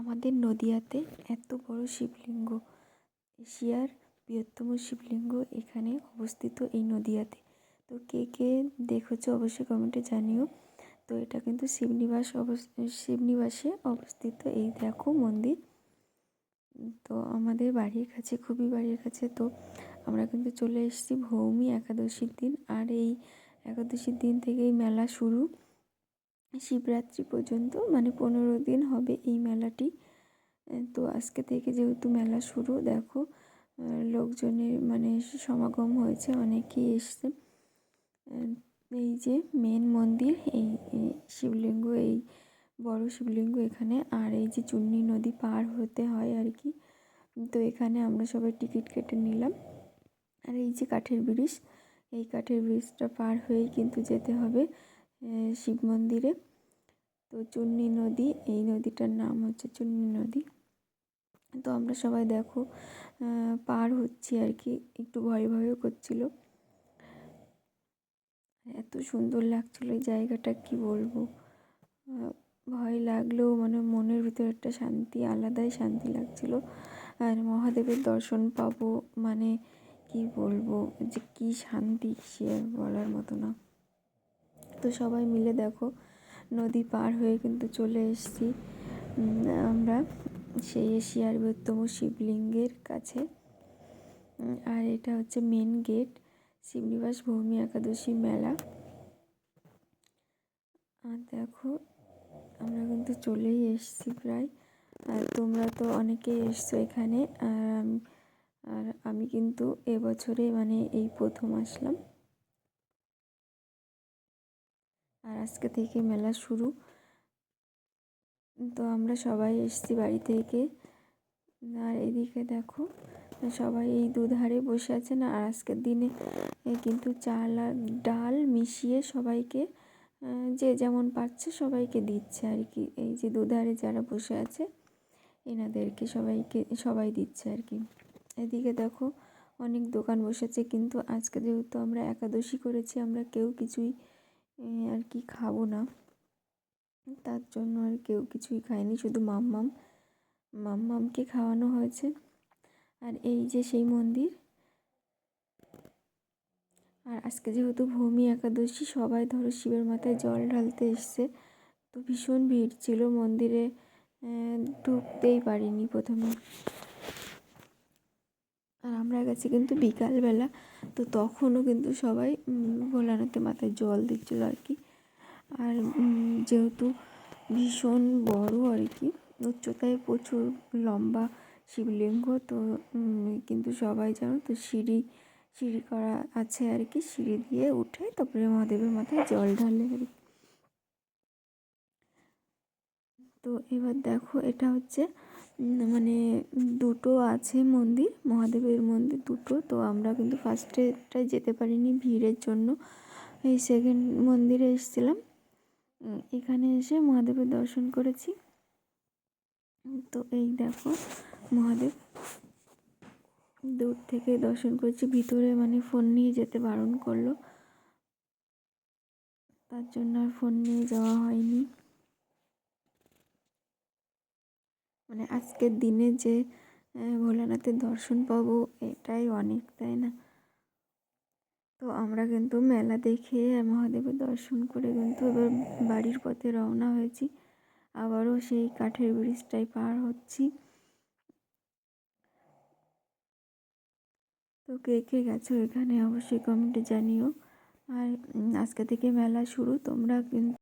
আমাদের নদিয়াতে এত বড় শিবলিঙ্গ। এশিয়ার বৃহত্তম শিবলিঙ্গ এখানে অবস্থিত এই নদিয়াতে। তো কে কে দেখেছ অবশ্যই কমেন্টে জানিও। তো এটা কিন্তু শিবনিবাস শিবনিবাসে অবস্থিত এই দেখো মন্দির। তো আমাদের বাড়ির কাছে, খুবই বাড়ির কাছে তো আমরা কিন্তু চলে এসেছি ভৌমি একাদশীর দিন। আর এই একাদশীর দিন থেকেই মেলা শুরু। শিবরাত্রি পর্যন্ত মানে পনেরো দিন হবে এই মেলাটি। তো আজকে থেকে যেহেতু মেলা শুরু, দেখো লোকজনের মানে সমাগম হয়েছে, অনেকেই এসছে। এই যে মেন মন্দির, এই শিবলিঙ্গ, এই বড় শিবলিঙ্গ এখানে। আর এই যে চুন্নি নদী পার হতে হয় আর কি, তো এখানে আমরা সবাই টিকিট কেটে নিলাম। আর এই যে কাঠের ব্রিজ, এই কাঠের ব্রিজটা পার হয়েই কিন্তু যেতে হবে শিব মন্দিরে। তো চুন্নি নদী, এই নদীটার নাম হচ্ছে চুন্নি নদী। তো আমরা সবাই দেখো পার হচ্ছি আর কি, একটু ভয় ভয়ও করছিল। এত সুন্দর লাগছিল এই জায়গাটা, কি বলব? ভয় লাগলেও মানে মনের ভিতরে একটা শান্তি, আলাদাই শান্তি লাগছিল। আর মহাদেবের দর্শন পাবো মানে কি বলব, যে কি শান্তি সে বলার মতো না। তো সবাই মিলে দেখো নদী পার হয়ে কিন্তু চলে এসেছি। আমরা সেই এশিয়ার বৃহত্তম শিবলিঙ্গের কাছে। আর এটা হচ্ছে মেন গেট শিবনিবাস ভূমি একাদশী মেলা। আর দেখো, আমরা কিন্তু চলেই এসেছি প্রায়। আর তোমরা তো অনেকেই এসছো এখানে, আর আর আমি কিন্তু এবছরে মানে এই প্রথম আসলাম। আজকে থেকে মেলা শুরু। তো আমরা সবাই এসছি বাড়ি থেকে। আর এদিকে দেখো, সবাই এই দুধারে বসে আছেন। আর আজকের দিনে কিন্তু চাল আর ডাল মিশিয়ে সবাইকে যে যেমন পাচ্ছে সবাইকে দিচ্ছে আর কি। এই যে দুধারে যারা বসে আছে, এনাদেরকে সবাইকে, সবাই দিচ্ছে আর কি। এদিকে দেখো, অনেক দোকান বসেছে। কিন্তু আজকে যেহেতু আমরা একাদশী করেছি, আমরা কেউ কিছুই আর কি খাব না। তার জন্য আর কেউ কিছুই খায়নি, শুধু মাম্মাম। মাম্মামকে খাওয়ানো হয়েছে। আর এই যে সেই মন্দির। আর আজকে যেহেতু ভূমি একাদশী, সবাই ধরো শিবের মাথায় জল ঢালতে এসছে। তো ভীষণ ভিড় ছিল মন্দিরে ঢুকতেই পারিনি প্রথমে। আর আমরা গেছি কিন্তু বিকালবেলা, তো তখনও কিন্তু সবাই ভোলানাথের মাথায় জল দিচ্ছিল আর কি। আর যেহেতু ভীষণ বড় আর কি, উচ্চতায় প্রচুর লম্বা শিবলিঙ্গ, তো কিন্তু সবাই জানো তো সিঁড়ি সিঁড়ি করা আছে আর কি, সিঁড়ি দিয়ে উঠে তারপরে মহাদেবের মাথায় জল ঢালে আর কি। তো এবার দেখো, এটা হচ্ছে মানে দুটো আছে মন্দির, মহাদেবের মন্দির দুটো, তো আমরা কিন্তু ফার্স্টেটাই যেতে পারিনি ভিড়ের জন্য। এই সেকেন্ড মন্দিরে এসেছিলাম। এখানে এসে মহাদেবের দর্শন করেছি। তো এই দেখো মহাদেব। দূর থেকে দর্শন করেছি, ভিতরে মানে ফোন নিয়ে যেতে বারণ করল। তার জন্য আর ফোন নিয়ে যাওয়া হয়নি। মানে আজকের দিনে যে ভোলানাথের দর্শন পাবো, এটাই অনেক, তাই না? তো আমরা কিন্তু মেলা দেখে মহাদেবের দর্শন করে কিন্তু এবার বাড়ির পথে রওনা হয়েছি। আবারও সেই কাঠের ব্রিজটাই পার হচ্ছি। তো কে কে গেছো এখানে অবশ্যই কমেন্টে জানিও। আর আজকে থেকে মেলা শুরু, তোমরা কিন্তু